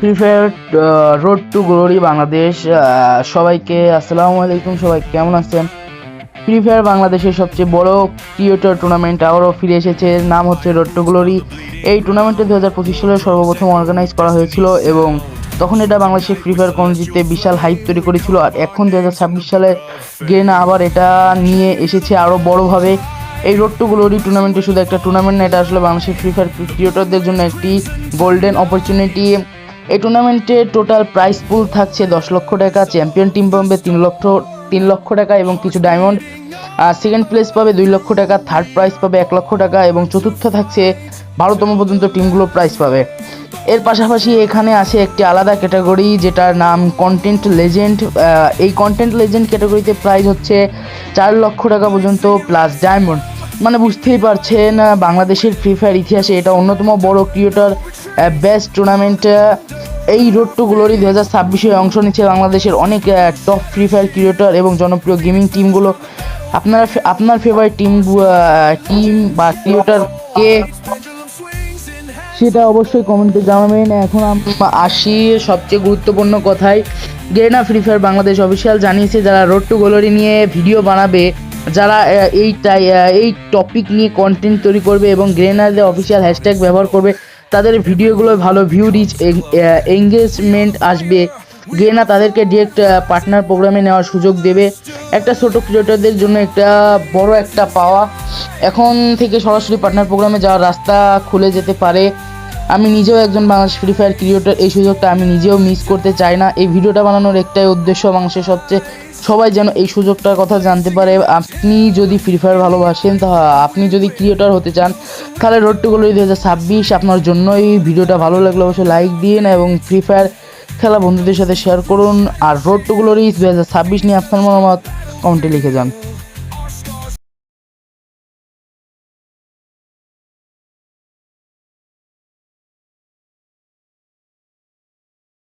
Free fire road to glory Bangladesh সবাইকে আসসালামু আলাইকুম, সবাই কেমন আছেন? ফ্রি ফায়ার বাংলাদেশের সবচেয়ে বড় ক্রিয়েটর টুর্নামেন্ট আবারও ফিরে এসেছে, নাম হচ্ছে রোড টু গ্লোরি এই টুর্নামেন্টে দু হাজার পঁচিশ সালে সর্বপ্রথম অর্গানাইজ করা হয়েছিল এবং তখন এটা বাংলাদেশের ফ্রি ফায়ার কমিউনিটিতে বিশাল হাইপ তৈরি করেছিল আর এখন দু হাজার ছাব্বিশ সালে গেনা আবার এটা নিয়ে এসেছে আরও বড়োভাবে। এই রোড টু গ্লোরি টুর্নামেন্টে শুধু একটা টুর্নামেন্ট না, এটা আসলে বাংলাদেশের ফ্রি ফায়ার ক্রিয়েটরদের জন্য একটি গোল্ডেন অপরচুনিটি এই টুর্নামেন্টে টোটাল প্রাইস পুল থাকছে দশ লক্ষ টাকা চ্যাম্পিয়ন টিম পাবে তিন লক্ষ তিন লক্ষ টাকা এবং কিছু ডায়মন্ড সেকেন্ড প্লেস পাবে দুই লক্ষ টাকা থার্ড প্রাইজ পাবে এক লক্ষ টাকা এবং চতুর্থ থাকছে বারোতম পর্যন্ত টিমগুলো প্রাইজ পাবে। এর পাশাপাশি এখানে আছে একটি আলাদা ক্যাটাগরি যেটার নাম কন্টেন্ট লেজেন্ড এই কন্টেন্ট লেজেন্ড ক্যাটাগরিতে প্রাইজ হচ্ছে চার লক্ষ টাকা পর্যন্ত প্লাস ডায়মন্ড মানে বুঝতেই পারছেন, বাংলাদেশের ফ্রি ফায়ার ইতিহাসে এটা অন্যতম বড় ক্রিয়েটর বেস্ট টুর্নামেন্ট এই রোড টু গ্লোরি দু হাজার ছাব্বিশে অংশ নিচ্ছে বাংলাদেশের অনেক টপ ফ্রি ফায়ার ক্রিয়েটর এবং জনপ্রিয় গেমিং টিমগুলো আপনারা আপনার ফেভারিট টিম টিম বা ক্রিয়েটর কে? সেটা অবশ্যই কমেন্টে জানাবেন। এখন আমরা আসি সবচেয়ে গুরুত্বপূর্ণ কথায়। গেনা ফ্রি ফায়ার বাংলাদেশ অফিসিয়াল জানিয়েছে, যারা রোড টু গ্লোরি নিয়ে ভিডিও বানাবে, যারা এই এই টপিক নিয়ে কন্টেন্ট তৈরি করবে এবং গ্রেনারদের অফিসিয়াল হ্যাশট্যাগ ব্যবহার করবে তাদের ভিডিওগুলো ভালো ভিউ রিচ এঙ্গেজমেন্ট আসবে। গ্রেনা তাদেরকে ডিরেক্ট পার্টনার প্রোগ্রামে নেওয়ার সুযোগ দেবে। একটা ছোটো ক্রিয়েটরদের জন্য একটা বড় একটা পাওয়া। এখন থেকে সরাসরি পার্টনার প্রোগ্রামে যাওয়ার রাস্তা খুলে যেতে পারে। আমি নিজেও একজন বাংলাদেশ ফ্রি ফায়ার ক্রিয়েটর এই সুযোগটা আমি নিজেও মিস করতে চাই না। এই ভিডিওটা বানানোর একটাই উদ্দেশ্য, বাংলাদেশের সবচেয়ে সবাই যেন এই সুযোগটার কথা জানতে পারে। আপনি যদি ফ্রি ফায়ার ভালোবাসেন, তা আপনি যদি ক্রিয়েটার হতে চান, তাহলে রোড টু গ্লোরি দু হাজার ছাব্বিশ আপনার জন্য এই ভিডিওটা ভালো লাগলে অবশ্যই লাইক দিন এবং ফ্রি ফায়ার খেলা বন্ধুদের সাথে শেয়ার করুন। আর রোড টু গ্লোরি দু হাজার ছাব্বিশ নিয়ে আপনার মতামত কমেন্টে লিখে যান।